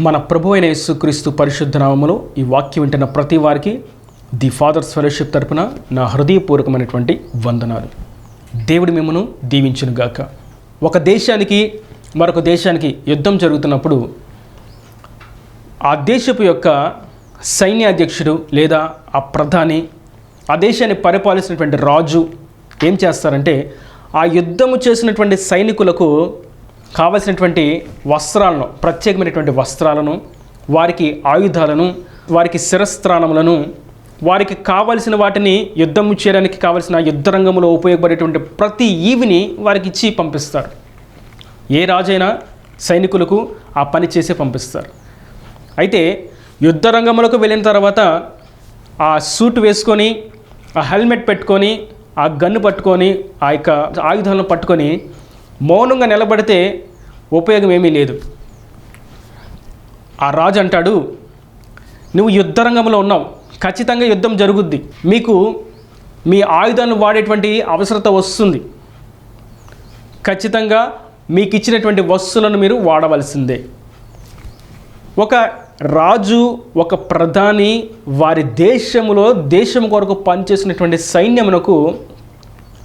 మన ప్రభు అయిన యేసుక్రీస్తు పరిశుద్ధ నామములో ఈ వాక్యం వింటున్న ప్రతి వారికి ది ఫాదర్స్ ఫెలోషిప్ తరపున నా హృదయపూర్వకమైనటువంటి వందనాలు. దేవుడి మిమ్మను దీవించునుగాక ఒక దేశానికి మరొక దేశానికి యుద్ధం జరుగుతున్నప్పుడు ఆ దేశపు యొక్క సైన్యాధ్యక్షుడు లేదా ఆ ప్రధాని ఆ దేశాన్ని పరిపాలించినటువంటి రాజు ఏం చేస్తారంటే ఆ యుద్ధము చేసినటువంటి సైనికులకు కావలసినటువంటి వస్త్రాలను ప్రత్యేకమైనటువంటి వస్త్రాలను వారికి ఆయుధాలను వారికి శిరస్త్రాణములను వారికి కావలసిన వాటిని యుద్ధము చేయడానికి కావలసిన యుద్ధరంగంలో ఉపయోగపడేటువంటి ప్రతి ఈవిని వారికి ఇచ్చి పంపిస్తారు. ఏ రాజైనా సైనికులకు ఆ పని చేసే పంపిస్తారు. అయితే యుద్ధ వెళ్ళిన తర్వాత ఆ సూట్ వేసుకొని ఆ హెల్మెట్ పెట్టుకొని ఆ గన్ను పట్టుకొని ఆ యొక్క ఆయుధాలను పట్టుకొని మౌనంగా నిలబడితే ఉపయోగం ఏమీ లేదు. ఆ రాజు అంటాడు నువ్వు యుద్ధరంగంలో ఉన్నావు. ఖచ్చితంగా యుద్ధం జరుగుద్ది. మీకు మీ ఆయుధాలను వాడేటువంటి అవసరత వస్తుంది. ఖచ్చితంగా మీకు ఇచ్చినటువంటి వస్తువులను మీరు వాడవలసిందే. ఒక రాజు ఒక ప్రధాని వారి దేశంలో దేశం కొరకు పనిచేసినటువంటి సైన్యమునకు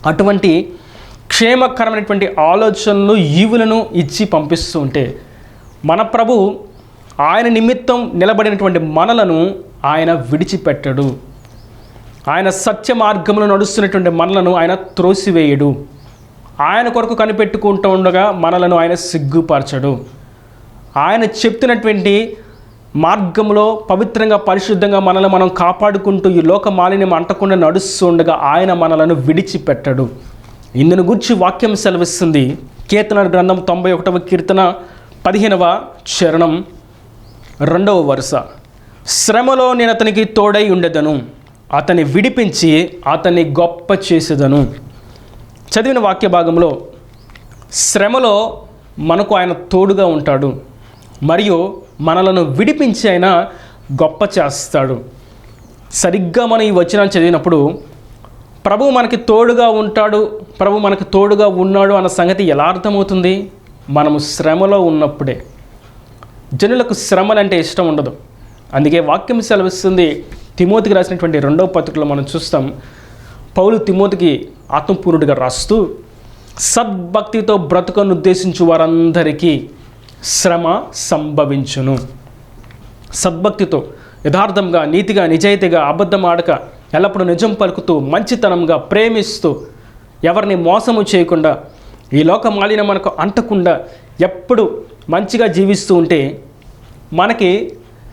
అటువంటి క్షేమకరమైనటువంటి ఆలోచనలు ఈవులను ఇచ్చి పంపిస్తూ ఉంటే మన ప్రభు ఆయన నిమిత్తం నిలబడినటువంటి మనలను ఆయన విడిచిపెట్టడు. ఆయన సత్య మార్గంలో నడుస్తున్నటువంటి మనలను ఆయన త్రోసివేయడు. ఆయన కొరకు కనిపెట్టుకుంటూ ఉండగా మనలను ఆయన సిగ్గుపరచడు. ఆయన చెప్తున్నటువంటి మార్గంలో పవిత్రంగా పరిశుద్ధంగా మనల్ని మనం కాపాడుకుంటూ ఈ లోక మాలిన్యం అంటకుండా నడుస్తుండగా ఆయన మనలను విడిచిపెట్టడు. ఇందును గురించి వాక్యం సెలవిస్తుంది. కీర్తన గ్రంథం తొంభై ఒకటవ కీర్తన పదిహేనవ చరణం రెండవ వరుస. శ్రమలో నేను అతనికి తోడై ఉండేదను. అతన్ని విడిపించి అతన్ని గొప్ప చేసేదను. చదివిన వాక్య భాగంలో శ్రమలో మనకు ఆయన తోడుగా ఉంటాడు. మరియు మనలను విడిపించి ఆయన గొప్ప చేస్తాడు. సరిగ్గా మనం ఈ వచనాలు చదివినప్పుడు ప్రభు మనకి తోడుగా ఉంటాడు ప్రభు మనకి తోడుగా ఉన్నాడు అన్న సంగతి ఎలా అర్థమవుతుంది? మనము శ్రమలో ఉన్నప్పుడే. జనులకు శ్రమలంటే ఇష్టం ఉండదు. అందుకే వాక్యం సెలవిస్తుంది. తిమోతికి రాసినటువంటి రెండవ పత్రికలో మనం చూస్తాం. పౌలు తిమోతికి ఆత్మపూర్ణుడిగా రాస్తూ సద్భక్తితో బ్రతుకను ఉద్దేశించు వారందరికీ శ్రమ సంభవించును. సద్భక్తితో యథార్థంగా నీతిగా నిజాయితీగా అబద్ధం ఆడక ఎల్లప్పుడూ నిజం పలుకుతూ మంచితనంగా ప్రేమిస్తూ ఎవరిని మోసము చేయకుండా ఈ లోక మాలిన మనకు అంటకుండా ఎప్పుడు మంచిగా జీవిస్తూ ఉంటే మనకి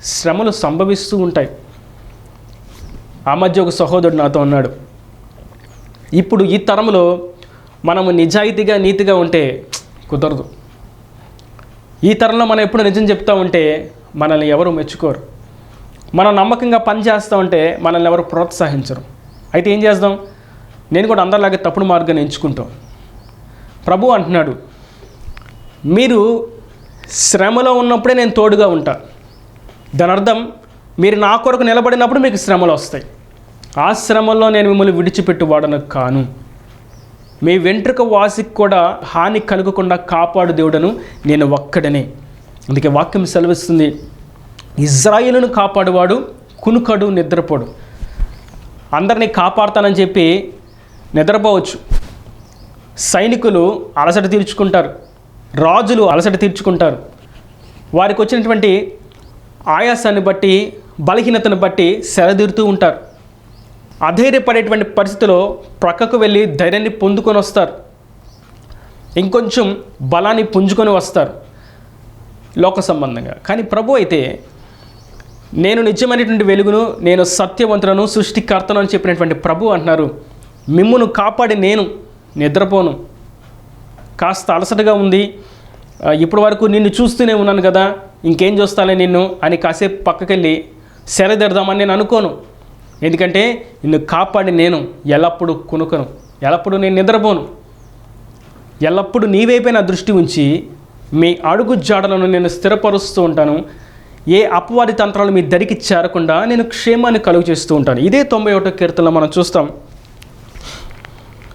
శ్రమలు సంభవిస్తూ ఉంటాయి. ఆ మధ్య ఒక సహోదరుడు నాతో ఉన్నాడు ఇప్పుడు ఈ తరంలో మనము నిజాయితీగా నీతిగా ఉంటే కుదరదు. ఈ తరంలో మనం ఎప్పుడు నిజం చెప్తా ఉంటే మనల్ని ఎవరు మెచ్చుకోరు. మనం నమ్మకంగా పని చేస్తూ ఉంటే మనల్ని ఎవరు ప్రోత్సహించరు. అయితే ఏం చేద్దాం నేను కూడా అందరిలాగే తప్పుడు మార్గాన్ని ఎంచుకుంటాం. ప్రభు అంటున్నాడు మీరు శ్రమలో ఉన్నప్పుడే నేను తోడుగా ఉంటా. దాని అర్థం మీరు నా కొరకు నిలబడినప్పుడు మీకు శ్రమలు వస్తాయి. ఆ శ్రమల్లో నేను మిమ్మల్ని విడిచిపెట్టువాడను కాను. మీ వెంట్రుక వాసికి కూడా హాని కలగకుండా కాపాడు దేవుడను నేను ఒక్కడనే. అందుకే వాక్యం సెలవిస్తుంది. ఇజ్రాయిల్ను కాపాడువాడు కునుకడు నిద్రపోడు. అందరినీ కాపాడుతానని చెప్పి నిద్రపోవచ్చు. సైనికులు అలసట తీర్చుకుంటారు. రాజులు అలసట తీర్చుకుంటారు. వారికి వచ్చినటువంటి ఆయాసాన్ని బట్టి బలహీనతను బట్టి సెలదీరుతూ ఉంటారు. అధైర్యపడేటువంటి పరిస్థితిలో ప్రక్కకు వెళ్ళి ధైర్యాన్ని పొందుకొని వస్తారు. ఇంకొంచెం బలాన్ని పుంజుకొని వస్తారు. లోక సంబంధంగా. కానీ ప్రభు అయితే నేను నిజమైనటువంటి వెలుగును నేను సత్యవంతులను సృష్టికర్తను అని చెప్పినటువంటి ప్రభు అంటున్నారు. మిమ్మును కాపాడి నేను నిద్రపోను. కాస్త అలసటగా ఉంది. ఇప్పటి వరకు నిన్ను చూస్తూనే ఉన్నాను కదా ఇంకేం చూస్తాలే నిన్ను అని కాసేపు పక్కకెళ్ళి సెలదెడదామని నేను అనుకోను. ఎందుకంటే నిన్ను కాపాడి నేను ఎల్లప్పుడూ కొనుకను. ఎల్లప్పుడూ నేను నిద్రపోను. ఎల్లప్పుడూ నీవైపే నా దృష్టి ఉంచి మీ అడుగు జాడలను నేను స్థిరపరుస్తూ ఉంటాను. ఏ అపవాది తంత్రాలు మీ దరికి చేరకుండా నేను క్షేమాన్ని కలుగు చేస్తూ ఉంటాను. ఇదే తొంభై ఒకటో కీర్తనలో మనం చూస్తాం.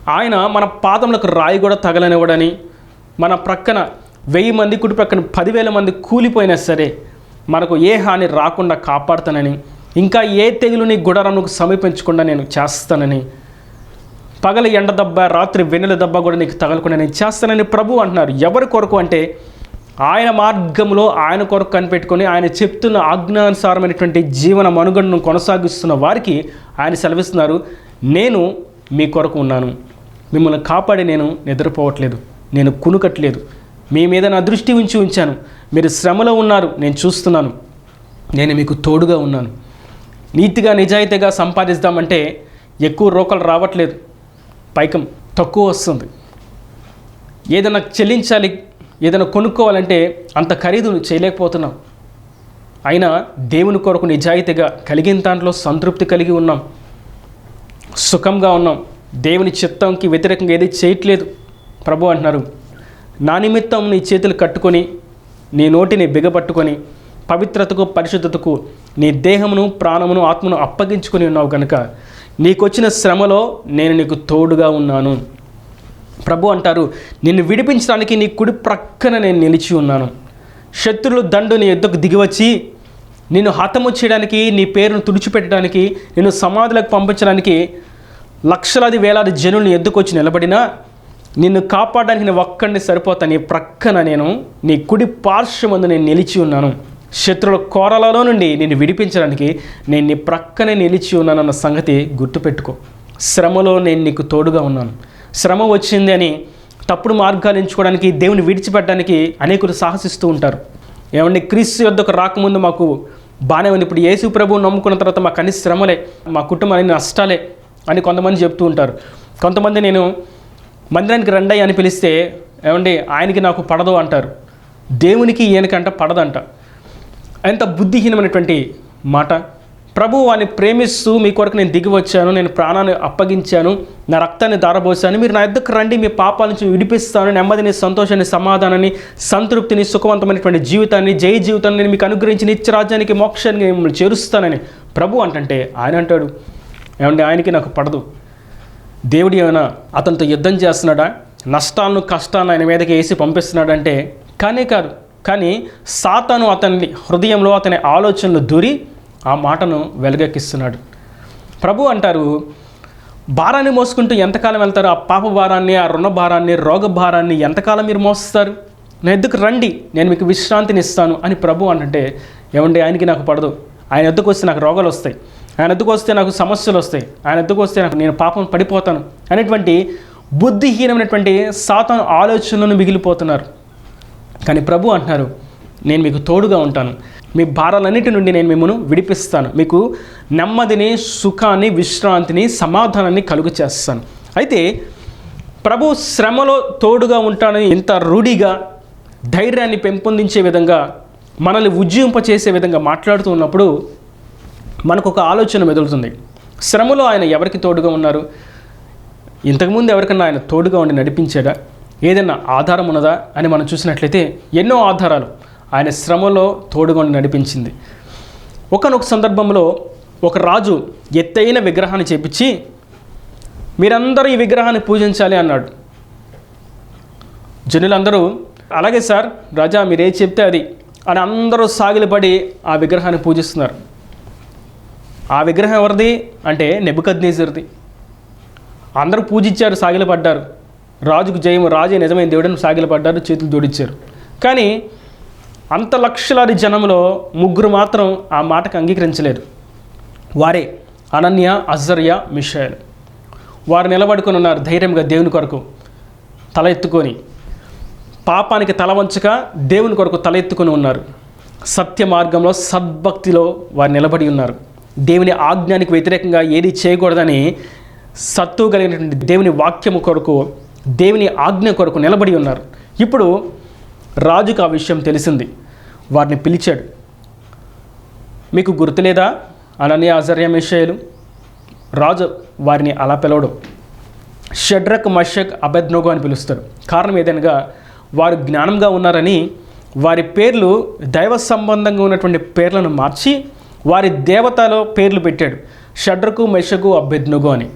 ఆయన మన పాదములకు రాయి కూడా తగలనివ్వడని మన ప్రక్కన వెయ్యి మంది కుడి ప్రక్కన పదివేల మంది కూలిపోయినా సరే మనకు ఏ హాని రాకుండా కాపాడుతానని ఇంకా ఏ తెగులుని గుడారముకు సమీపించకుండా నేను చేస్తానని పగల ఎండ దెబ్బ రాత్రి వెన్నెల దెబ్బ కూడా నీకు తగలకుండా నేను చేస్తానని ప్రభు అంటున్నారు. ఎవరి కొరకు అంటే ఆయన మార్గంలో ఆయన కొరకు కనిపెట్టుకొని ఆయన చెప్తున్న ఆజ్ఞానుసారమైనటువంటి జీవన మనుగడను కొనసాగిస్తున్న వారికి ఆయన సెలవిస్తున్నారు నేను మీ కొరకు ఉన్నాను. మిమ్మల్ని కాపాడి నేను నిద్రపోవట్లేదు. నేను కునుకట్లేదు. మీ మీద నా దృష్టి ఉంచి ఉంచాను. మీరు శ్రమలో ఉన్నారు. నేను చూస్తున్నాను. నేను మీకు తోడుగా ఉన్నాను. నీతిగా నిజాయితీగా సంపాదిద్దామంటే ఎక్కువ రోకలు రావట్లేదు. పైకం తక్కువ వస్తుంది. ఏదైనా చెల్లించాలి ఏదైనా కొనుక్కోవాలంటే అంత ఖరీదు చేయలేకపోతున్నాం. అయినా దేవుని కొరకు నిజాయితీగా కలిగిన దాంట్లో సంతృప్తి కలిగి ఉన్నాం. సుఖంగా ఉన్నాం. దేవుని చిత్తంకి వ్యతిరేకంగా ఏది చేయట్లేదు. ప్రభు అంటున్నారు నా నిమిత్తం నీ చేతులు కట్టుకొని నీ నోటిని బిగపట్టుకొని పవిత్రతకు పరిశుద్ధతకు నీ దేహమును ప్రాణమును ఆత్మను అప్పగించుకొని ఉన్నావు కనుక నీకొచ్చిన శ్రమలో నేను నీకు తోడుగా ఉన్నాను. ప్రభు అంటారు నిన్ను విడిపించడానికి నీ కుడి ప్రక్కన నేను నిలిచి ఉన్నాను. శత్రులు దండు నీ ఎద్దుకు దిగివచ్చి నిన్ను హతము చేయడానికి నీ పేరును తుడిచిపెట్టడానికి నిన్ను సమాధులకు పంపించడానికి లక్షలాది వేలాది జనుల్ని ఎద్దుకొచ్చి నిలబడినా నిన్ను కాపాడడానికి నేను ఒక్కడిని సరిపోతా నీ ప్రక్కన నేను నీ కుడి పార్శ్వమందు నేను నిలిచి ఉన్నాను. శత్రుల కోరలలో నుండి నేను విడిపించడానికి నేను నీ ప్రక్కనే నిలిచి ఉన్నానన్న సంగతి గుర్తుపెట్టుకో. శ్రమలో నేను నీకు తోడుగా ఉన్నాను. శ్రమ వచ్చింది అని తప్పుడు మార్గాలు ఎంచుకోవడానికి దేవుని విడిచిపెట్టడానికి అనేకులు సాహసిస్తూ ఉంటారు. ఏమండి క్రీస్తు యొద్దకు రాకముందు మాకు బాగానే ఉంది. ఇప్పుడు యేసు ప్రభువు నమ్ముకున్న తర్వాత మాకు అన్ని శ్రమలే మా కుటుంబాన్ని నష్టాలే అని కొంతమంది చెప్తూ ఉంటారు. కొంతమంది నేను మందిరానికి రండి అని పిలిస్తే ఏమండి ఆయనకి నాకు పడదు అంటారు. దేవునికి ఈయనకంట పడదంట. ఎంత బుద్ధిహీనమైనటువంటి మాట. ప్రభు వాని ప్రేమిస్తూ మీ కొరకు నేను దిగి వచ్చాను నేను ప్రాణాన్ని అప్పగించాను నా రక్తాన్ని దారబోసాను మీరు నా ఎద్దకు రండి మీ పాపాల నుంచి విడిపిస్తాను నెమ్మదిని సంతోషాన్ని సమాధానాన్ని సంతృప్తిని సుఖవంతమైనటువంటి జీవితాన్ని జయ జీవితాన్ని నేను మీకు అనుగ్రహించి నిత్యరాజ్యానికి మోక్షాన్ని మిమ్మల్ని చేరుస్తానని ప్రభు అంటంటే ఆయన అంటాడు. ఏమంటే ఆయనకి నాకు పడదు. దేవుడు ఏమైనా అతనితో యుద్ధం చేస్తున్నాడా? నష్టాలను కష్టాలను ఆయన మీదకి వేసి పంపిస్తున్నాడంటే కానే కాదు. కానీ సాతాను అతని హృదయంలో అతని ఆలోచనలు దూరి ఆ మాటను వెలగెక్కిస్తున్నాడు. ప్రభు అంటారు భారాన్ని మోసుకుంటూ ఎంతకాలం వెళ్తారు? ఆ పాప భారాన్ని ఆ రుణ భారాన్ని రోగ భారాన్ని ఎంతకాలం మీరు మోస్తారు? నా ఎద్దుకు రండి నేను మీకు విశ్రాంతిని ఇస్తాను అని ప్రభు అంటే ఏమండి ఆయనకి నాకు పడదు. ఆయన ఎద్దుకు వస్తే నాకు రోగాలు వస్తాయి. ఆయన ఎద్దుకు వస్తే నాకు సమస్యలు వస్తాయి. ఆయన ఎద్దుకు వస్తే నాకు నేను పాపం పడిపోతాను అనేటువంటి బుద్ధిహీనమైనటువంటి సాతాను ఆలోచనలను మిగిలిపోతున్నారు. కానీ ప్రభు అంటున్నారు నేను మీకు తోడుగా ఉంటాను. మీ భారాలన్నిటి నుండి నేను మిమ్మల్ని విడిపిస్తాను. మీకు నెమ్మదిని సుఖాన్ని విశ్రాంతిని సమాధానాన్ని కలుగు చేస్తాను అయితే ప్రభు శ్రమలో తోడుగా ఉంటానని ఇంత రూఢిగా ధైర్యాన్ని పెంపొందించే విధంగా మనల్ని ఉజ్జీంపచేసే విధంగా మాట్లాడుతూ ఉన్నప్పుడు మనకు ఒక ఆలోచన మెదులుతుంది. శ్రమలో ఆయన ఎవరికి తోడుగా ఉన్నారు? ఇంతకుముందు ఎవరికన్నా ఆయన తోడుగా ఉండి నడిపించాడా? ఏదైనా ఆధారం ఉన్నదా? అని మనం చూసినట్లయితే ఎన్నో ఆధారాలు. ఆయన శ్రమలో తోడుగా నడిపించింది. ఒకనొక సందర్భంలో ఒక రాజు ఎత్తైన విగ్రహాన్ని చేపించి మీరందరూ ఈ విగ్రహాన్ని పూజించాలి అన్నాడు. జనులందరూ అలాగే సార్ రాజా మీరే చెప్తే అది అని అందరూ సాగిలపడి ఆ విగ్రహాన్ని పూజిస్తున్నారు. ఆ విగ్రహం ఎవరిది అంటే నెబుకద్నేజర్ది. అందరూ పూజించారు సాగిలపడ్డారు. రాజుకు జయం రాజే నిజమైన దేవుడని సాగిలపడ్డారు చేతులు జోడించారు. కానీ అంత లక్షలాది జనంలో ముగ్గురు మాత్రం ఆ మాటకు అంగీకరించలేదు. వారే అనన్య అజర్య మిషాయల్. వారు నిలబడుకొని ఉన్నారు ధైర్యంగా దేవుని కొరకు తల ఎత్తుకొని. పాపానికి తల వంచక దేవుని కొరకు తల ఎత్తుకొని ఉన్నారు. సత్య మార్గంలో సద్భక్తిలో వారు నిలబడి ఉన్నారు. దేవుని ఆజ్ఞానికి వ్యతిరేకంగా ఏది చేయకూడదని సత్తు కలిగినటువంటి దేవుని వాక్యము కొరకు దేవుని ఆజ్ఞ కొరకు నిలబడి ఉన్నారు. ఇప్పుడు రాజుకు ఆ విషయం తెలిసింది. వారిని పిలిచాడు. మీకు గుర్తులేదా? అనన్య అజర్యమేషయులు రాజు వారిని అలా పిలవడం. షడ్రక్ మషక్ అబెద్నోగో అని పిలుస్తారు. కారణం ఏదనగా వారు జ్ఞానంగా ఉన్నారని వారి పేర్లు దైవ సంబంధంగా ఉన్నటువంటి పేర్లను మార్చి వారి దేవతలో పేర్లు పెట్టాడు. షడ్రకు మెషకు అభ్యర్థనుగు అని.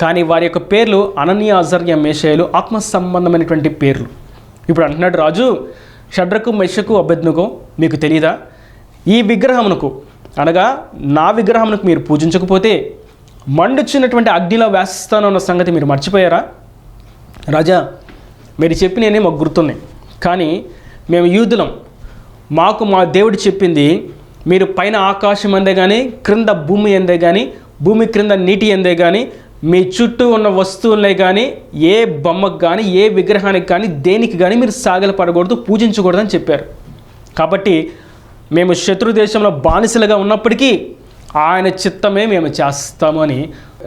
కానీ వారి యొక్క పేర్లు అనన్య అజర్య మేషయలు ఆత్మ సంబంధమైనటువంటి పేర్లు. ఇప్పుడు అంటున్నాడు రాజు షడ్రకు మెషకు అభ్యర్థనుగో మీకు తెలియదా ఈ విగ్రహమునకు అనగా నా విగ్రహమునకు మీరు పూజించకపోతే మండుచున్నటువంటి అగ్నిలో వేస్తానన్న సంగతి మీరు మర్చిపోయారా? రాజా మీరు చెప్పిననే మాకు గుర్తున్నాయి. కానీ మేము యూదులం. మాకు మా దేవుడు చెప్పింది మీరు పైన ఆకాశం అందే కానీ క్రింద భూమి ఎందే కానీ భూమి క్రింద నీటి ఎందే కానీ మీ చుట్టూ ఉన్న వస్తువులనే కానీ ఏ బొమ్మకు కానీ ఏ విగ్రహానికి కానీ దేనికి కానీ మీరు సాగలపడకూడదు పడకూడదు పూజించకూడదని చెప్పారు. కాబట్టి మేము శత్రు దేశంలో బానిసలుగా ఉన్నప్పటికీ ఆయన చిత్తమే మేము చేస్తామని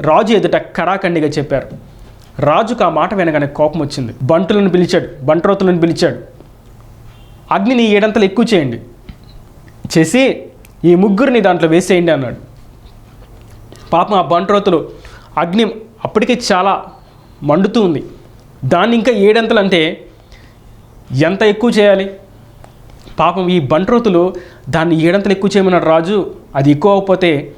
రాజు ఎదుట కరాఖండిగా చెప్పారు. రాజుకు ఆ మాట వినగానే కోపం వచ్చింది. బంటులను పిలిచాడు బంట్రోతులను పిలిచాడు. అగ్నిని ఏడంతలు ఎక్కువ చేయండి. చేసి ఈ ముగ్గురిని దాంట్లో వేసేయండి అన్నాడు. పాపం ఆ బంట్రోతులు అగ్ని అప్పటికే చాలా మండుతూ ఉంది. దాన్ని ఇంకా ఏడంతలు అంటే ఎంత ఎక్కువ చేయాలి? పాపం ఈ బంట్రోతులు దాన్ని ఏడంతలు ఎక్కువ చేయమన్నాడు రాజు. అది ఎక్కువ అవ్వకపోతే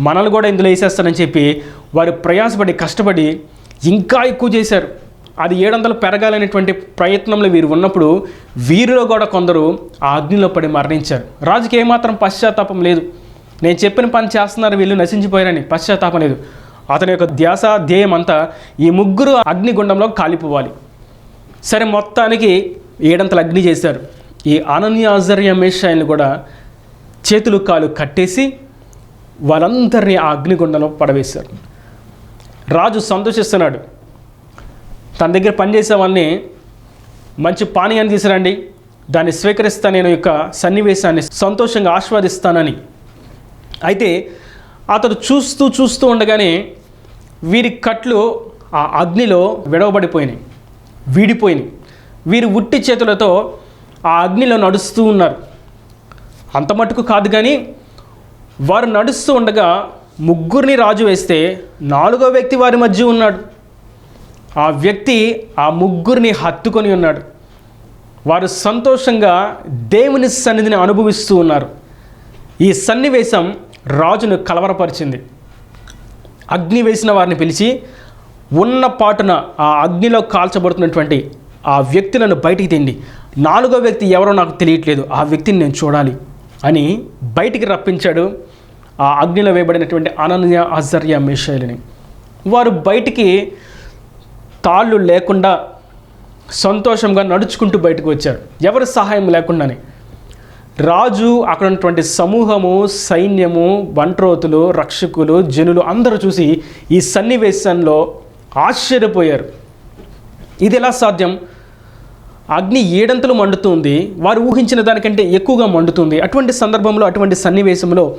మనల్ని కూడా ఇందులో వేసేస్తానని చెప్పి వారు ప్రయాసపడి కష్టపడి ఇంకా ఎక్కువ చేశారు. అది ఏడంతలు పెరగాలనేటువంటి ప్రయత్నంలో వీరు ఉన్నప్పుడు వీరిలో కూడా కొందరు ఆ అగ్నిలో పడి మరణించారు. రాజుకి ఏమాత్రం పశ్చాత్తాపం లేదు. నేను చెప్పిన పని చేస్తున్నారు వీళ్ళు నశించిపోయారని. పశ్చాత్తాపం లేదు. అతని యొక్క ధ్యాస ధ్యేయం అంతా ఈ ముగ్గురు అగ్నిగుండంలో కాలిపోవాలి. సరే మొత్తానికి ఏడంతలు అగ్ని చేశారు. ఈ అనన్య ఆజర్య మేషాయిని కూడా చేతులు కాలు కట్టేసి వాళ్ళందరినీ ఆ అగ్నిగుండంలో పడవేశారు. రాజు సంతోషిస్తున్నాడు. తన దగ్గర పనిచేసే వాళ్ళని మంచి పానీయాన్ని తీసుకురండి. దాన్ని స్వీకరిస్తా నేను యొక్క సన్నివేశాన్ని సంతోషంగా ఆస్వాదిస్తానని. అయితే అతడు చూస్తూ చూస్తూ ఉండగానే వీరి కట్లు ఆ అగ్నిలో విడవబడిపోయినాయి వీడిపోయినాయి. వీరు ఉట్టి చేతులతో ఆ అగ్నిలో నడుస్తూ ఉన్నారు. అంత మటుకు కాదు కానీ వారు నడుస్తూ ఉండగా ముగ్గురిని రాజు వేస్తే నాలుగో వ్యక్తి వారి మధ్య ఉన్నాడు. ఆ వ్యక్తి ఆ ముగ్గురిని హత్తుకొని ఉన్నాడు. వారు సంతోషంగా దేవుని సన్నిధిని అనుభవిస్తూ ఉన్నారు. ఈ సన్నివేశం రాజును కలవరపరిచింది. అగ్ని వేసిన వారిని పిలిచి ఉన్న పాటున ఆ అగ్నిలో కాల్చబడుతున్నటువంటి ఆ వ్యక్తులను బయటికి తిండి. నాలుగో వ్యక్తి ఎవరో నాకు తెలియట్లేదు. ఆ వ్యక్తిని నేను చూడాలి అని బయటికి రప్పించాడు ఆ అగ్నిలో వేయబడినటువంటి అనన్య ఆశ్చర్య మేషాయిలని వారు బయటికి తాళ్ళు లేకుండా సంతోషంగా నడుచుకుంటూ బయటకు వచ్చారు. ఎవరి సహాయం లేకుండానే. రాజు అక్కడ ఉన్నటువంటి సమూహము సైన్యము బంట్రోతులు రక్షకులు జనులు అందరూ చూసి ఈ సన్నివేశంలో ఆశ్చర్యపోయారు. ఇది ఎలా సాధ్యం? అగ్ని ఏడంతలు మండుతుంది వారు ఊహించిన దానికంటే ఎక్కువగా మండుతుంది. అటువంటి సందర్భంలో అటువంటి సన్నివేశంలో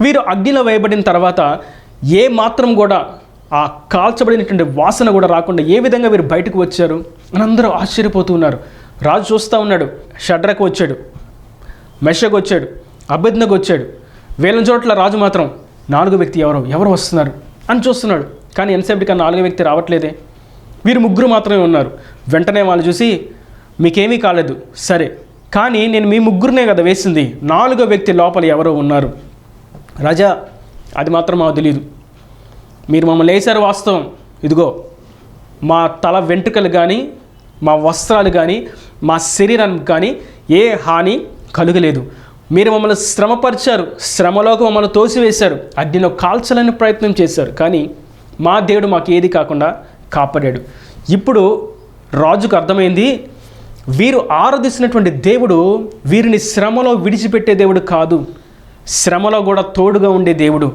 వీరు అగ్నిలో వేయబడిన తర్వాత ఏ మాత్రం కూడా ఆ కాల్చబడినటువంటి వాసన కూడా రాకుండా ఏ విధంగా వీరు బయటకు వచ్చారు? అని అందరూ ఆశ్చర్యపోతూ ఉన్నారు. రాజు చూస్తూ ఉన్నాడు షడ్రకు వచ్చాడు. మెషకు వచ్చాడు అభ్యర్థనకు వచ్చాడు వేల చోట్ల రాజు మాత్రం నాలుగో వ్యక్తి ఎవరు? ఎవరు వస్తున్నారు? అని చూస్తున్నాడు. కానీ ఎంతసేపటి కన్నా నాలుగో వ్యక్తి రావట్లేదే. వీరు ముగ్గురు మాత్రమే ఉన్నారు. వెంటనే వాళ్ళు చూసి మీకేమీ కాలేదు. సరే. కానీ నేను మీ ముగ్గురునే కదా వేసింది. నాలుగో వ్యక్తి లోపల ఎవరో ఉన్నారు. రాజా అది మాత్రం మాకు తెలియదు మీరు మమ్మల్ని వేశారు వాస్తవం. ఇదిగో మా తల వెంట్రుకలు కానీ మా వస్త్రాలు కానీ మా శరీరానికి కానీ ఏ హాని కలుగలేదు. మీరు మమ్మల్ని శ్రమపరిచారు శ్రమలోకి మమ్మల్ని తోసివేశారు అగ్నిలో కాల్చాలని ప్రయత్నం చేశారు కానీ మా దేవుడు మాకు ఏది కాకుండా కాపాడాడు. ఇప్పుడు రాజుకు అర్థమైంది వీరు ఆరాధిస్తున్నటువంటి దేవుడు వీరిని శ్రమలో విడిచిపెట్టే దేవుడు కాదు శ్రమలో కూడా తోడుగా ఉండే దేవుడు.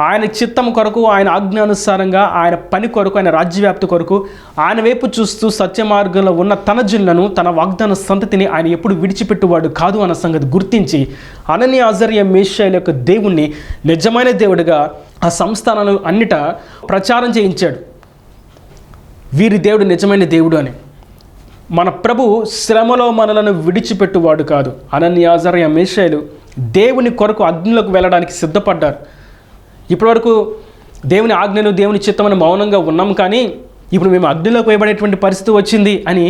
ఆయన చిత్తం కొరకు ఆయన ఆజ్ఞానుసారంగా ఆయన పని కొరకు ఆయన రాజ్యవ్యాప్తి కొరకు ఆయన వైపు చూస్తూ సత్య మార్గంలో ఉన్న తన జిల్లను తన వాగ్దాన సంతతిని ఆయన ఎప్పుడు విడిచిపెట్టువాడు కాదు అన్న సంగతి గుర్తించి అనన్య ఆజర్య మేషాయిల యొక్క దేవుణ్ణి నిజమైన దేవుడిగా ఆ సంస్థానాలు అన్నిట ప్రచారం చేయించాడు. వీరి దేవుడు నిజమైన దేవుడు అని. మన ప్రభు శ్రమలో మనలను విడిచిపెట్టువాడు కాదు. అనన్యాజరయ మేషాయిలు దేవుని కొరకు అగ్నిలోకి వెళ్ళడానికి సిద్ధపడ్డారు. ఇప్పటివరకు దేవుని ఆజ్ఞను దేవుని చిత్తమని మౌనంగా ఉన్నాం కానీ ఇప్పుడు మేము అగ్నిలో పోయబడేటువంటి పరిస్థితి వచ్చింది అని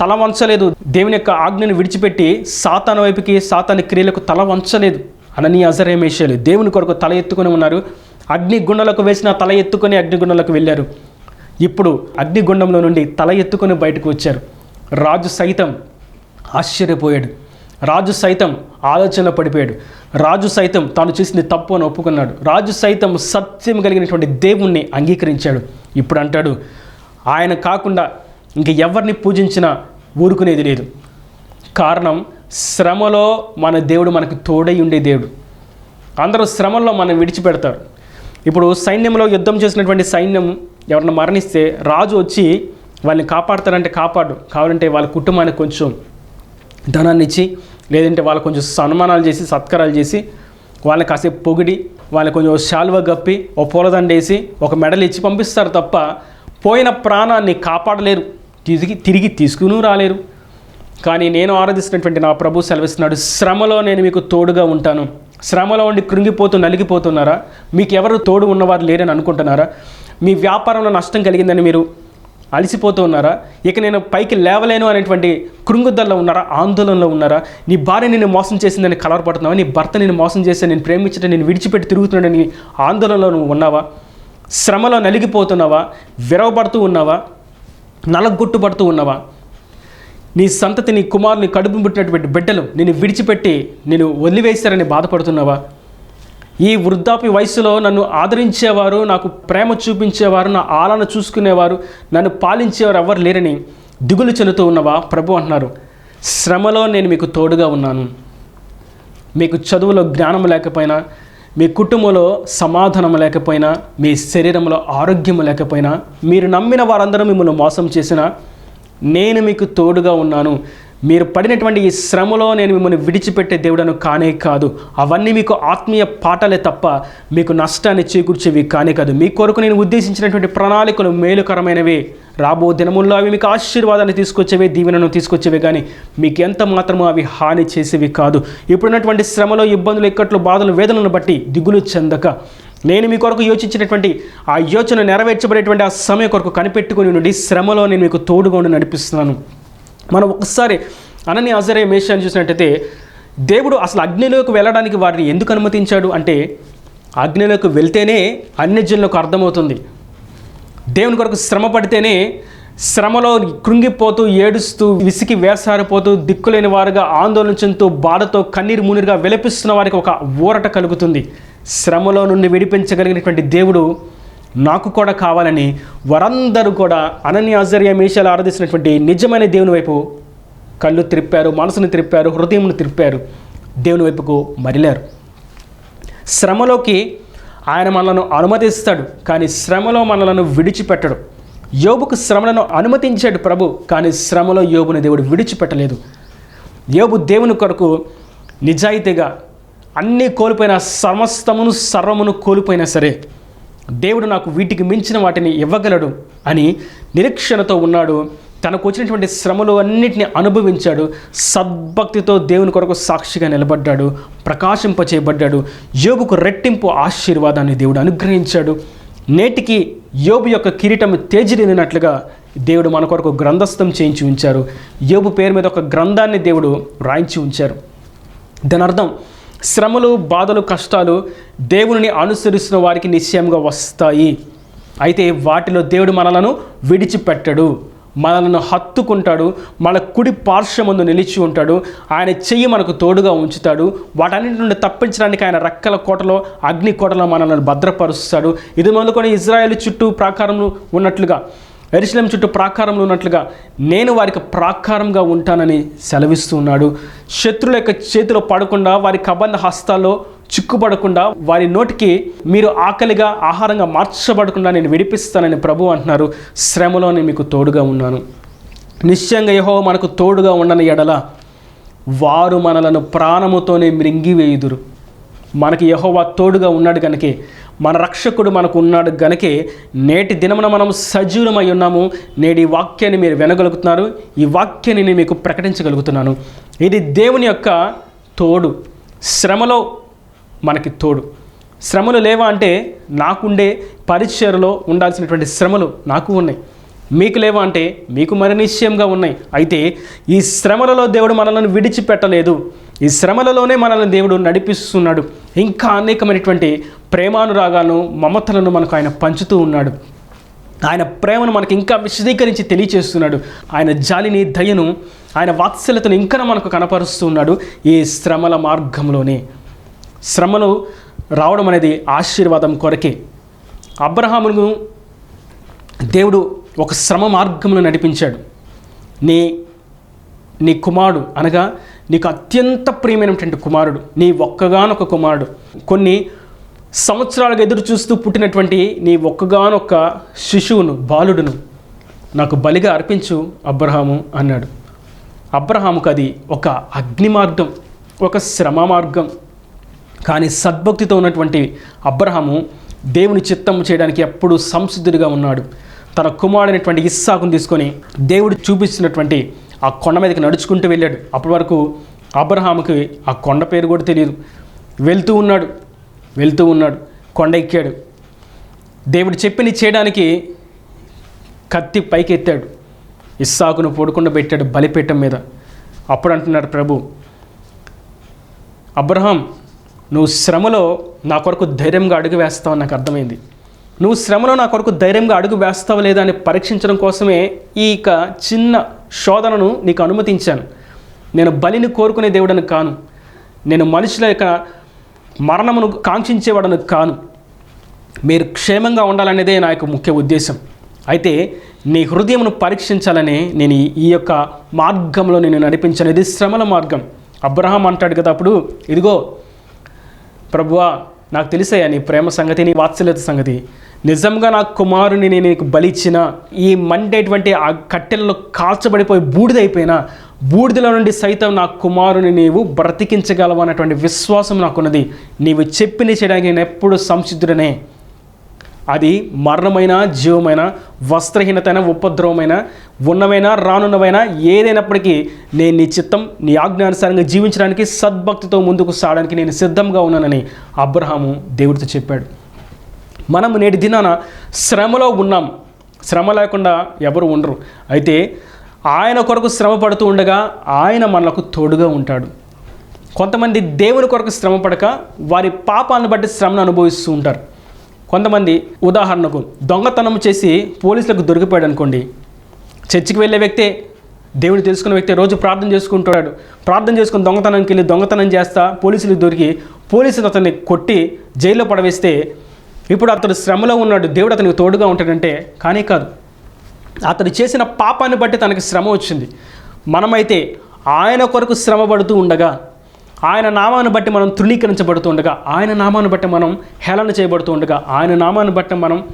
తల వంచలేదు. దేవుని యొక్క ఆజ్ఞను విడిచిపెట్టి సాతాన వైపుకి సాతాని క్రియలకు తల వంచలేదు. అనని అజరేమేషాలు దేవుని కొరకు తల ఎత్తుకొని ఉన్నారు. అగ్ని గుండలకు వేసిన తల ఎత్తుకొని అగ్నిగుండలకు వెళ్ళారు. ఇప్పుడు అగ్నిగుండంలో నుండి తల ఎత్తుకొని బయటకు వచ్చారు. రాజు సైతం ఆశ్చర్యపోయాడు. రాజు సైతం ఆలోచన పడిపోయాడు. రాజు సైతం తాను చేసింది తప్పు అని ఒప్పుకున్నాడు. రాజు సైతం సత్యం కలిగినటువంటి దేవుణ్ణి అంగీకరించాడు. ఇప్పుడు అంటాడు ఆయన కాకుండా ఇంక ఎవరిని పూజించినా ఊరుకునేది లేదు. కారణం శ్రమలో మన దేవుడు మనకు తోడై ఉండే దేవుడు. అందరూ శ్రమల్లో మనం విడిచిపెడతారు. ఇప్పుడు సైన్యంలో యుద్ధం చేసినటువంటి సైన్యం ఎవరిని మరణిస్తే రాజు వచ్చి వాళ్ళని కాపాడతారంటే కాపాడు. కావాలంటే వాళ్ళ కుటుంబానికి కొంచెం ధనాన్ని ఇచ్చి లేదంటే వాళ్ళు కొంచెం సన్మానాలు చేసి సత్కారాలు చేసి వాళ్ళని కాసేపు పొగిడి వాళ్ళని కొంచెం శాలువ గప్పి ఒక పూలదండ వేసి ఒక మెడల్ ఇచ్చి పంపిస్తారు తప్ప పోయిన ప్రాణాన్ని కాపాడలేరు. తిరిగి తిరిగి తీసుకుని రాలేరు. కానీ నేను ఆరాధిస్తున్నటువంటి నా ప్రభు సెలవిస్తున్నాడు శ్రమలో నేను మీకు తోడుగా ఉంటాను. శ్రమలో ఉండి కృంగిపోతూ నలిగిపోతున్నారా? మీకు ఎవరు తోడు ఉన్నవారు లేరని అనుకుంటున్నారా? మీ వ్యాపారంలో నష్టం కలిగిందని మీరు అలసిపోతూ ఉన్నారా? ఇక నేను పైకి లేవలేను అనేటువంటి కృంగుదల్లో ఉన్నారా? ఆందోళనలో ఉన్నారా? నీ భార్య నిన్ను మోసం చేసిందని కలవరపడుతున్నావా నీ భర్త నేను మోసం చేసి నేను ప్రేమించడం నేను విడిచిపెట్టి తిరుగుతున్నాడని ఆందోళనలో నువ్వు ఉన్నావా? శ్రమలో నలిగిపోతున్నావా? విరవబడుతూ ఉన్నావా? నలగొట్టుబడుతూ ఉన్నావా? నీ సంతతి నీ కుమారుని కడుపు పుట్టినటువంటి బిడ్డలు నేను విడిచిపెట్టి నేను వదిలివేశారని బాధపడుతున్నావా? ఈ వృద్ధాప్య వయసులో నన్ను ఆదరించేవారు నాకు ప్రేమ చూపించేవారు నా ఆలన చూసుకునేవారు నన్ను పాలించేవారు ఎవరు లేరని దిగులు చెందుతూ ఉన్నవా? ప్రభు అంటున్నారు. శ్రమలో నేను మీకు తోడుగా ఉన్నాను. మీకు చదువులో జ్ఞానం లేకపోయినా మీ కుటుంబంలో సమాధానం లేకపోయినా మీ శరీరంలో ఆరోగ్యం లేకపోయినా మీరు నమ్మిన వారందరూ మిమ్మల్ని మోసం చేసినా నేను మీకు తోడుగా ఉన్నాను. మీరు పడినటువంటి ఈ శ్రమలో నేను మిమ్మల్ని విడిచిపెట్టే దేవుడను కానే కాదు. అవన్నీ మీకు ఆత్మీయ పాఠాలే తప్ప మీకు నష్టాన్ని చేకూర్చేవి కానే కాదు. మీ కొరకు నేను ఉద్దేశించినటువంటి ప్రణాళికలు మేలుకరమైనవే. రాబో దినముల్లో అవి మీకు ఆశీర్వాదాన్ని తీసుకొచ్చేవే దీవెనను తీసుకొచ్చేవే కానీ మీకు ఎంత మాత్రమో అవి హాని చేసేవి కాదు. ఇప్పుడున్నటువంటి శ్రమలో ఇబ్బందులు ఇక్కట్లు బాధలు వేదనను బట్టి దిగులు చెందక నేను మీ కొరకు యోచించినటువంటి ఆ యోచన నెరవేర్చబడేటువంటి ఆ సమయం కొరకు కనిపెట్టుకుని నుండి శ్రమలో నేను మీకు తోడుగా నడిపిస్తున్నాను. మనం ఒకసారి అనని అజరే మేషాన్ని చూసినట్టయితే దేవుడు అసలు అగ్నిలోకి వెళ్ళడానికి వారిని ఎందుకు అనుమతించాడు అంటే అగ్నిలోకి వెళ్తేనే అన్యజనులకు అర్థమవుతుంది. దేవుని కొరకు శ్రమ పడితేనే శ్రమలో కృంగిపోతూ ఏడుస్తూ విసికి వేసారిపోతూ దిక్కులేని వారుగా ఆందోళన చెందుతూ బాధతో కన్నీరు మునిరుగా విలపిస్తున్న వారికి ఒక ఊరట కలుగుతుంది. శ్రమలో నుండి విడిపించగలిగినటువంటి దేవుడు నాకు కూడా కావాలని వారందరూ కూడా అనన్య మీషాలు ఆరాధిస్తున్నటువంటి నిజమైన దేవుని వైపు కళ్ళు త్రిప్పారు మనసును త్రిప్పారు హృదయమును త్రిప్పారు దేవుని వైపుకు మరిలారు. శ్రమలోకి ఆయన మనలను అనుమతిస్తాడు కానీ శ్రమలో మనలను విడిచిపెట్టడు. యోబుకు శ్రమలను అనుమతించాడు ప్రభు కానీ శ్రమలో యోబుని దేవుడు విడిచిపెట్టలేదు. యోబు దేవుని కొరకు నిజాయితీగా అన్నీ కోల్పోయిన సమస్తమును సర్వమును కోల్పోయినా సరే దేవుడు నాకు వీటికి మించిన వాటిని ఇవ్వగలడు అని నిరీక్షణతో ఉన్నాడు. తనకు వచ్చినటువంటి శ్రమలు అన్నిటిని అనుభవించాడు. సద్భక్తితో దేవుని కొరకు సాక్షిగా నిలబడ్డాడు. ప్రకాశింపచేయబడ్డాడు యోగుకు రెట్టింపు ఆశీర్వాదాన్ని దేవుడు అనుగ్రహించాడు. నేటికి యోబు యొక్క కిరీటం తేజిరినట్లుగా దేవుడు మన కొరకు గ్రంథస్థం చేయించి ఉంచారు. యోబు పేరు మీద ఒక గ్రంథాన్ని దేవుడు రాయించి ఉంచారు. దాని అర్థం శ్రమలు బాధలు కష్టాలు దేవుని అనుసరిస్తున్న వారికి నిశ్చయంగా వస్తాయి. అయితే వాటిలో దేవుడు మనలను విడిచిపెట్టడు. మనలను హత్తుకుంటాడు. మన కుడి పార్శ్వమందు నిలిచి ఉంటాడు. ఆయన చెయ్యి మనకు తోడుగా ఉంచుతాడు. వాటన్నిటి నుండి తప్పించడానికి ఆయన రెక్కల కోటలో అగ్ని కోటలో మనల్ని భద్రపరుస్తాడు. ఇది మొదలుకొని ఇజ్రాయెల్ చుట్టూ ప్రాకారంలో ఉన్నట్లుగా ఎరుసలేం చుట్టూ ప్రాకారంలో ఉన్నట్లుగా నేను వారికి ప్రాకారంగా ఉంటానని సెలవిస్తూ ఉన్నాడు శత్రుల యొక్క చేతిలో పడకుండా వారి కబంధ హస్తాల్లో చిక్కుపడకుండా వారి నోటికి మీరు ఆకలిగా ఆహారంగా మార్చబడకుండా నేను విడిపిస్తానని ప్రభు అంటున్నారు. శ్రమలో నేను మీకు తోడుగా ఉన్నాను. నిశ్చయంగా యహో మనకు తోడుగా ఉండని ఎడల వారు మనలను ప్రాణముతోనే మృంగివేయుదురు. మనకి యహోవా తోడుగా ఉన్నాడు కనుకే మన రక్షకుడు మనకు ఉన్నాడు గనకే నేటి దినమున మనం సజీవమై ఉన్నాము. నేటి వాక్యాన్ని మీరు వినగలుగుతున్నారు. ఈ వాక్యాన్ని నేను మీకు ప్రకటించగలుగుతున్నాను. ఇది దేవుని యొక్క తోడు. శ్రమలో మనకి తోడు. శ్రమలు లేవా అంటే నాకుండే పరిచయలో ఉండాల్సినటువంటి శ్రమలు నాకు ఉన్నాయి. మీకు లేవా అంటే మీకు మరి నిశ్చయంగా ఉన్నాయి. అయితే ఈ శ్రమలలో దేవుడు మనల్ని విడిచిపెట్టలేదు. ఈ శ్రమలలోనే మనల్ని దేవుడు నడిపిస్తున్నాడు. ఇంకా అనేకమైనటువంటి ప్రేమానురాగాలను మమతలను మనకు ఆయన పంచుతూ ఉన్నాడు. ఆయన ప్రేమను మనకి ఇంకా విశదీకరించి తెలియచేస్తున్నాడు. ఆయన జాలిని దయను ఆయన వాత్సల్యతను ఇంకా మనకు కనపరుస్తూ ఉన్నాడు ఈ శ్రమల మార్గంలోనే. శ్రమలు రావడం అనేది ఆశీర్వాదం కొరకే. అబ్రహామును దేవుడు ఒక శ్రమ మార్గంలో నడిపించాడు. నీ నీ కుమారుడు అనగా నీకు అత్యంత ప్రియమైనటువంటి కుమారుడు నీ ఒక్కగానొక కుమారుడు. కొన్ని సంవత్సరాలుగా ఎదురు చూస్తూ పుట్టినటువంటి నీ ఒక్కగానొక్క శిశువును బాలుడును నాకు బలిగా అర్పించు అబ్రహాము అన్నాడు. అబ్రహాముకు అది ఒక అగ్ని మార్గం ఒక శ్రమ మార్గం కానీ సద్భక్తితో ఉన్నటువంటి అబ్రహాము దేవుని చిత్తం చేయడానికి ఎప్పుడూ సంసిద్ధుడిగా ఉన్నాడు. తన కుమారుడైనటువంటి ఇస్సాకును తీసుకొని దేవుడు చూపిస్తున్నటువంటి ఆ కొండ మీదకి నడుచుకుంటూ వెళ్ళాడు. అప్పటి వరకు అబ్రహాముకి ఆ కొండ పేరు కూడా తెలియదు. వెళ్తూ ఉన్నాడు. వెళ్తూ ఉన్నాడు కొండ ఎక్కాడు. దేవుడు చెప్పిన చేయడానికి కత్తి పైకి ఎత్తాడు ఇస్సాకును పొడుకుండా పెట్టాడు బలిపీఠం మీద. అప్పుడు అంటున్నాడు ప్రభు అబ్రహాం నువ్వు శ్రమలో నా కొరకు ధైర్యంగా అడుగు వేస్తావు నాకు అర్థమైంది. నువ్వు శ్రమలో నా కొరకు ధైర్యంగా అడుగు వేస్తావు లేదా అని పరీక్షించడం కోసమే ఈ చిన్న శోధనను నీకు అనుమతించాను. నేను బలిని కోరుకునే దేవుడని కాను. నేను మనుషుల యొక్క మరణమును కాంక్షించేవాడను కాను. మీరు క్షేమంగా ఉండాలనేదే నా యొక్క ముఖ్య ఉద్దేశం. అయితే నీ హృదయమును పరీక్షించాలని నేను ఈ- యొక్క మార్గంలో నేను నడిపించాను. ఇది శ్రమల మార్గం. అబ్రహాం అంటాడు కదా అప్పుడు ఇదిగో ప్రభువా నాకు తెలిసాయా నీ ప్రేమ సంగతి నీ వాత్సల్యత సంగతి. నిజంగా నా కుమారుని నేను నీకు బలిచ్చిన ఈ మండేటువంటి ఆ కట్టెలలో కాల్చబడిపోయి బూడిదైపోయినా బూడిదల నుండి సైతం నా కుమారుని నీవు బ్రతికించగలవు అన్నటువంటి విశ్వాసం నాకున్నది. నీవు చెప్పిన చేయడానికి నేను ఎప్పుడు సంసిద్ధుడనే. అది మరణమైన జీవమైన వస్త్రహీనతైన ఉపద్రవమైన ఉన్నవైనా రానున్నవైనా ఏదైనప్పటికీ నేను నీ చిత్తం నీ ఆజ్ఞానుసారంగా జీవించడానికి సద్భక్తితో ముందుకు సాగడానికి నేను సిద్ధంగా ఉన్నానని అబ్రహాము దేవుడితో చెప్పాడు. మనము నేటి దినాన శ్రమలో ఉన్నాం. శ్రమ లేకుండా ఎవరు ఉండరు. అయితే ఆయన కొరకు శ్రమ పడుతూ ఉండగా ఆయన మనకు తోడుగా ఉంటాడు. కొంతమంది దేవుని కొరకు శ్రమ పడక వారి పాపాలను బట్టి శ్రమను అనుభవిస్తూ ఉంటారు. కొంతమంది ఉదాహరణకు దొంగతనం చేసి పోలీసులకు దొరికిపోయాడు అనుకోండి. చర్చికి వెళ్ళే వ్యక్తే దేవుని తెలుసుకున్న వ్యక్తి రోజు ప్రార్థన చేసుకుంటాడు. ప్రార్థన చేసుకుని దొంగతనానికి వెళ్ళి దొంగతనం చేస్తా పోలీసులకు దొరికి పోలీసులు అతన్ని కొట్టి జైల్లో పడవేస్తే ఇప్పుడు అతడు శ్రమలో ఉన్నాడు. దేవుడు అతనికి తోడుగా ఉంటాడంటే కానీ కాదు. అతడు చేసిన పాపాన్ని బట్టి తనకి శ్రమ వచ్చింది. మనమైతే ఆయన కొరకు శ్రమ పడుతూ ఉండగా ఆయన నామాన్ని బట్టి మనం తృణీకరించబడుతూ ఉండగా ఆయన నామాన్ని బట్టి మనం హేళన చేయబడుతూ ఉండగా ఆయన నామాన్ని బట్టి మనం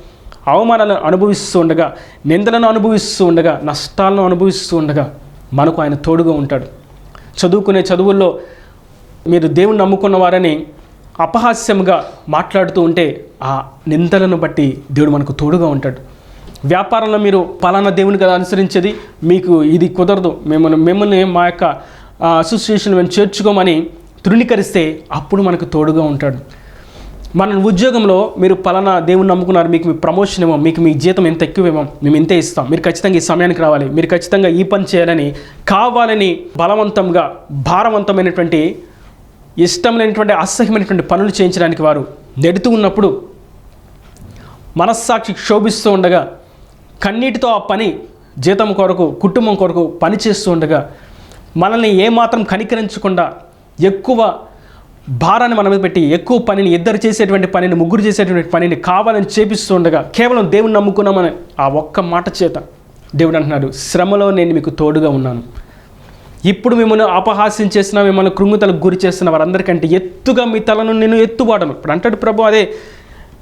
అవమానాలను అనుభవిస్తూ ఉండగా నిందలను అనుభవిస్తూ ఉండగా నష్టాలను అనుభవిస్తూ ఉండగా మనకు ఆయన తోడుగా ఉంటాడు. చదువుకునే చదువుల్లో మీరు దేవుని నమ్ముకున్న వారని అపహాస్యంగా మాట్లాడుతూ ఉంటే ఆ నిందలను బట్టి దేవుడు మనకు తోడుగా ఉంటాడు. వ్యాపారంలో మీరు పలానా దేవుని కదా అనుసరించేది మీకు ఇది కుదరదు. మిమ్మల్ని మిమ్మల్ని మా యొక్క అసోసియేషన్ మేము చేర్చుకోమని తృణీకరిస్తే అప్పుడు మనకు తోడుగా ఉంటాడు. మన ఉద్యోగంలో మీరు పలానా దేవుని నమ్ముకున్నారు మీకు మీ ప్రమోషన్ ఏమో మీకు మీ జీతం ఎంత ఎక్కువేమో మేము ఇంతే ఇస్తాం. మీరు ఖచ్చితంగా ఈ సమయానికి రావాలి. మీరు ఖచ్చితంగా ఈ పని చేయాలని కావాలని బలవంతంగా భారవంతమైనటువంటి ఇష్టం లేనటువంటి అసహ్యమైనటువంటి పనులు చేయించడానికి వారు నెడుతూ ఉన్నప్పుడు మనస్సాక్షి క్షోభిస్తూ ఉండగా కన్నీటితో ఆ పని జీతం కొరకు కుటుంబం కొరకు పని చేస్తుండగా మనల్ని ఏమాత్రం కనికరించకుండా ఎక్కువ భారాన్ని మన మీద పెట్టి ఎక్కువ పనిని ఇద్దరు చేసేటువంటి పనిని ముగ్గురు చేసేటువంటి పనిని కావాలని చేపిస్తూ ఉండగా కేవలం దేవుని నమ్ముకున్నామని ఆ ఒక్క మాట చేత దేవుడు అంటున్నాడు శ్రమలో నేను మీకు తోడుగా ఉన్నాను. ఇప్పుడు మిమ్మల్ని అపహాస్యం చేసిన మిమ్మల్ని కృంగుతలకు గురి చేస్తున్న వారందరికంటే ఎత్తుగా మీ తలను నేను ఎత్తుబాటను ఇప్పుడు అంటాడు ప్రభు అదే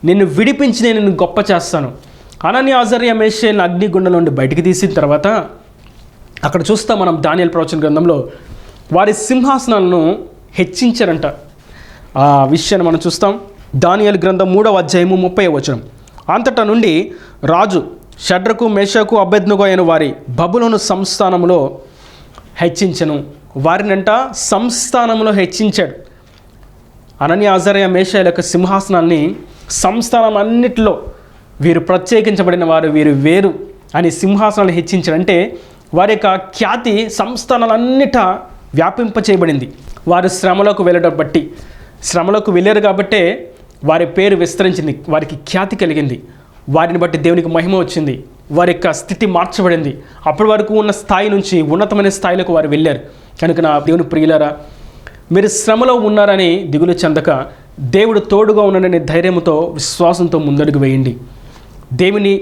నిన్ను విడిపించి నేను గొప్ప చేస్తాను. అనన్య ఆజర్య మేషేలను అగ్నిగుండ నుండి బయటికి తీసిన తర్వాత అక్కడ చూస్తాం మనం దానియల్ ప్రవచన గ్రంథంలో వారి సింహాసనాలను హెచ్చించారంట. ఆ విషయాన్ని మనం చూస్తాం. దానియల్ గ్రంథం మూడవ అధ్యాయము ముప్పై వచనం. అంతటా నుండి రాజు షడ్రకు మేషకు అభ్యర్థుగా అయిన వారి బబులోను సంస్థానంలో హెచ్చించను. వారినంట సంస్థానంలో హెచ్చించాడు. అనని ఆజరయ మేష యొక్క సింహాసనాన్ని సంస్థానం అన్నిటిలో వీరు ప్రత్యేకించబడిన వారు వీరు వేరు అని సింహాసనాలు హెచ్చించారంటే వారి యొక్క ఖ్యాతి సంస్థానాలన్నిట వ్యాపింపచేయబడింది. వారు శ్రమలోకి వెళ్ళడం బట్టి. శ్రమలోకి వెళ్ళారు కాబట్టే వారి పేరు విస్తరించింది వారికి ఖ్యాతి కలిగింది. వారిని బట్టి దేవునికి మహిమ వచ్చింది వారి యొక్క స్థితి మార్చబడింది. అప్పటి వరకు ఉన్న స్థాయి నుంచి ఉన్నతమైన స్థాయిలకు వారు వెళ్ళారు. కనుక నా దేవుని ప్రియులారా మీరు శ్రమలో ఉన్నారని దిగులు చెందక దేవుడు తోడుగా ఉన్నాడనే ధైర్యంతో విశ్వాసంతో ముందడుగు వేయండి. దేవుని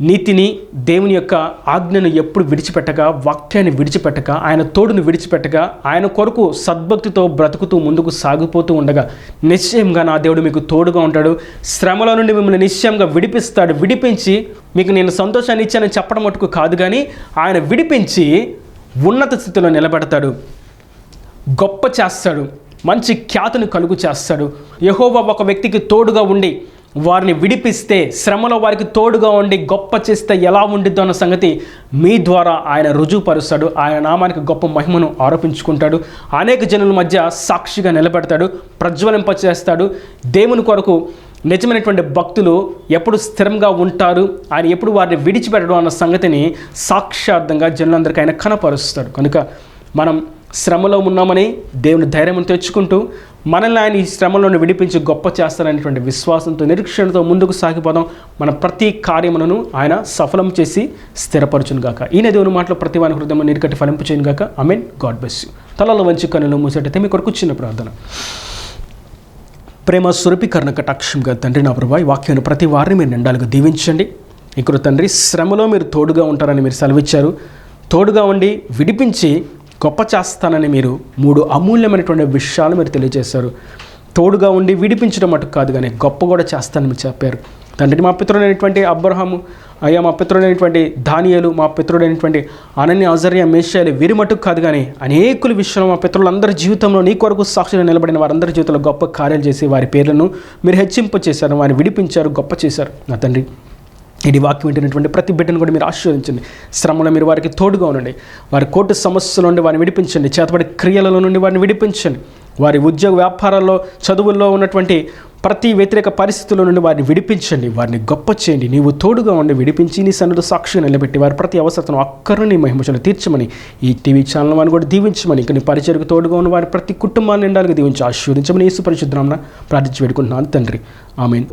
నీతిని దేవుని యొక్క ఆజ్ఞను ఎప్పుడు విడిచిపెట్టక వాక్యాన్ని విడిచిపెట్టక ఆయన తోడును విడిచిపెట్టక ఆయన కొరకు సద్భక్తితో బ్రతుకుతూ ముందుకు సాగిపోతూ ఉండగా నిశ్చయంగా నా దేవుడు మీకు తోడుగా ఉంటాడు. శ్రమల నుండి మిమ్మల్ని నిశ్చయంగా విడిపిస్తాడు. విడిపించి మీకు నేను సంతోషాన్ని ఇచ్చానని చెప్పడం మటుకు కాదు కానీ ఆయన విడిపించి ఉన్నత స్థితిలో నిలబెడతాడు. గొప్ప చేస్తాడు. మంచి ఖ్యాతిని కలుగు చేస్తాడు. యహోవా ఒక వ్యక్తికి తోడుగా ఉండి వారిని విడిపిస్తే శ్రమలో వారికి తోడుగా ఉండి గొప్ప చేస్తే ఎలా ఉండిద్దో అన్న సంగతి మీ ద్వారా ఆయన రుజువుపరుస్తాడు. ఆయన నామానికి గొప్ప మహిమను ఆరోపించుకుంటాడు. అనేక జనుల మధ్య సాక్షిగా నిలబెడతాడు. ప్రజ్వలింపచేస్తాడు దేవుని కొరకు నిజమైనటువంటి భక్తులు ఎప్పుడు స్థిరంగా ఉంటారు? ఆయన ఎప్పుడు వారిని విడిచిపెట్టడం అన్న సంగతిని సాక్షార్థంగా జనులందరికీ ఆయన కనపరుస్తాడు. కనుక మనం శ్రమలో ఉన్నామని దేవుని ధైర్యం తెచ్చుకుంటూ మనల్ని ఆయన ఈ శ్రమలను విడిపించి గొప్ప చేస్తారనేటువంటి విశ్వాసంతో నిరీక్షణతో ముందుకు సాగిపోదాం. మన ప్రతి కార్యములను ఆయన సఫలం చేసి స్థిరపరచును గాక. ఈ దేవుని మాటలో ప్రతి వాని హృదయం నీరుకట్టి ఫలింపు చేయను గాక. మీన్ గాడ్ బెస్ యూ తలలో వంచి కన్నులు మూసేటైతే మీ కొరకు చిన్న ప్రార్థన. ప్రేమ సురపి కర్ణ కటాక్షంగా తండ్రి నా ప్రభా ఈ వాక్యాన్ని ప్రతి వారిని మీరు నిండాలుగా దీవించండి. ఇక్కడ తండ్రి శ్రమలో మీరు తోడుగా ఉంటారని మీరు సెలవిచ్చారు. తోడుగా ఉండి విడిపించి గొప్ప చేస్తానని మీరు మూడు అమూల్యమైనటువంటి విషయాలు మీరు తెలియజేశారు. తోడుగా ఉండి విడిపించడం మటుకు కాదు కానీ గొప్ప కూడా చేస్తానని మీరు చెప్పారు. తండ్రి మా పితృడైనటువంటి అబ్రహాము అయ్యా మా పితృడైనటువంటి ధాన్యాలు మా పితృడైనటువంటి అనన్య ఆజర్య మేషాలు వీరి మటుకు కాదు కానీ అనేకుల విషయంలో మా పితృలందరి జీవితంలో నీ కొరకు సాక్షిగా నిలబడిన వారందరి జీవితంలో గొప్ప కార్యాలు చేసి వారి పేర్లను మీరు హెచ్చింపు చేశారు వారిని విడిపించారు గొప్ప చేశారు. నా తండ్రి. ఇది వాక్యం వింటున్నటువంటి ప్రతి బిడ్డను కూడా మీరు ఆశీర్వదించండి. శ్రమలో మీరు వారికి తోడుగా ఉండండి. వారి కోర్టు సమస్యల నుండి వారిని విడిపించండి. చేతబడి క్రియలలో నుండి వారిని విడిపించండి. వారి ఉద్యోగ వ్యాపారాల్లో చదువుల్లో ఉన్నటువంటి ప్రతి వ్యతిరేక పరిస్థితుల నుండి వారిని విడిపించండి. వారిని గొప్ప చేయండి. నీవు తోడుగా ఉండి విడిపించి నీ సన్నుడు సాక్షిగా నిలబెట్టి వారి ప్రతి అవసరతను అక్కరని మహిమచలు తీర్చమని ఈ టీవీ ఛానల్ వారిని కూడా దీవించమని ఇంకా నీ పరిచయకు తోడుగా ఉన్న వారి ప్రతి కుటుంబాన్ని నిండాలకు దీవించి ఆశీర్వదించమని యేసు పరిశుద్ధరామన ప్రార్థించి పెట్టుకుంటున్నాను తండ్రి. ఆమెన్.